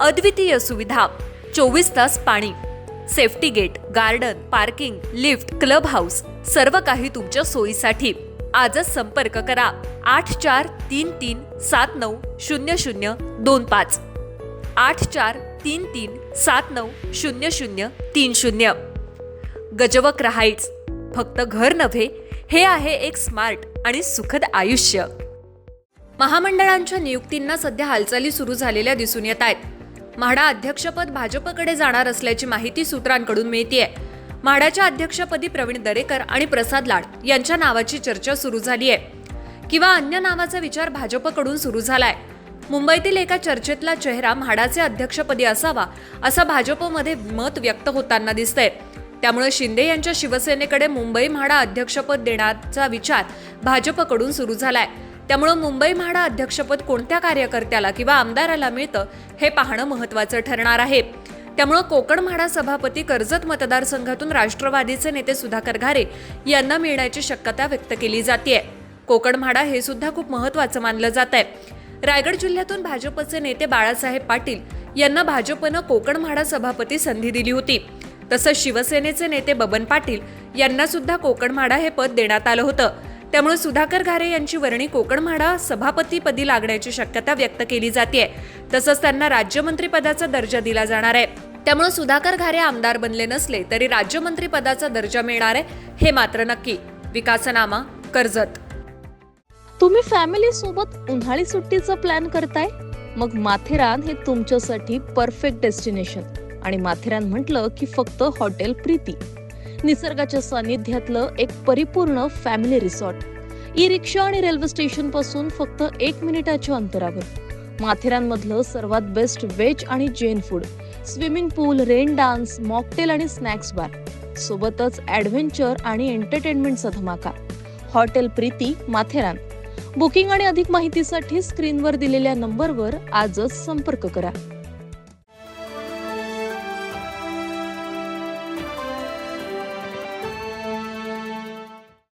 अद्वितीय सुविधा चोवीस तास पाणी safety gate garden parking lift club house सर्व काही तुमच्या सोयीसाठी. आजच संपर्क करा आठ चार तीन तीन सात नऊ शून्य शून्य दोन पाच. आठ चार तीन तीन सात नऊ शून्य शून्य तीन शून्य. गजवक हाईट्स फक्त घर नव्हे हे आहे एक स्मार्ट आणि सुखद आयुष्य. महामंडळांच्या नियुक्तींना सध्या हालचाली सुरू झालेल्या दिसून येत आहेत. म्हाडा अध्यक्षपद भाजपकडे जाणार असल्याची माहिती सूत्रांकडून मिळतीये. म्हाडाच्या अध्यक्षपदी प्रवीण दरेकर आणि प्रसाद लाड यांच्या नावाची चर्चा सुरू झाली आहे किंवा अन्य नावाचा विचार भाजपकडून सुरू झालाय. मुंबईतील एका चर्चेतला चेहरा म्हाडाचे अध्यक्षपदी असावा असं भाजपमध्ये मत व्यक्त होताना दिसतंय. त्यामुळे शिंदे यांच्या शिवसेनेकडे मुंबई म्हाडा अध्यक्षपद देण्याचा विचार भाजपकडून सुरू झालाय. त्यामुळं मुंबई म्हाडा अध्यक्षपद कोणत्या कार्यकर्त्याला किंवा आमदाराला मिळतं हे पाहणं महत्त्वाचं ठरणार आहे. त्यामुळं कोकण म्हाडा सभापती कर्जत मतदारसंघातून राष्ट्रवादीचे नेते सुधाकर घारे यांना मिळण्याची शक्यता व्यक्त केली जाते कोकण म्हाडा हे सुद्धा खूप महत्त्वाचं मानलं जात आहे रायगड जिल्ह्यातून भाजपचे नेते बाळासाहेब पाटील यांना भाजपनं कोकण म्हाडा सभापती संधी दिली होती. तसंच शिवसेनेचे नेते बबन पाटील यांना सुद्धा कोकण म्हाडा हे पद देण्यात आलं होतं. त्यामुळे सुधाकर घारे यांची वर्णी कोकण म्हाडा सभापतीपदी लागण्याची शक्यता व्यक्त केली जाते तसंच त्यांना राज्यमंत्रीपदाचा दर्जा दिला जाणार आहे. त्यामुळे सुधाकर घारे आमदार बनले नसले तरी राज्यमंत्री पदाचा दर्जा मिळणार आहे हे मात्र नक्की. विकासनामा कर्जत. तुम्ही फॅमिली सोबत उन्हाळी सुट्टीचा प्लॅन करताय? मग माथेरान हे तुमच्यासाठी परफेक्ट डेस्टिनेशन आणि माथेरान म्हटलं की फक्त हॉटेल प्रीती. निसर्गाच्या सानिध्यातलं एक परिपूर्ण फॅमिली रिसॉर्ट ई रिक्षा आणि रेल्वे स्टेशनपासून फक्त एक मिनिटाच्या अंतरावर. माथेरानमधलं सर्वात बेस्ट व्हेज आणि Jain food swimming pool rain dance mocktail आणि स्नॅक्स बार सोबतच ॲडव्हेंचर आणि एंटरटेनमेंटचा धमाका. हॉटेल प्रीती माथेरान. बुकिंग आणि अधिक माहितीसाठी स्क्रीनवर दिलेल्या नंबरवर आजच संपर्क करा.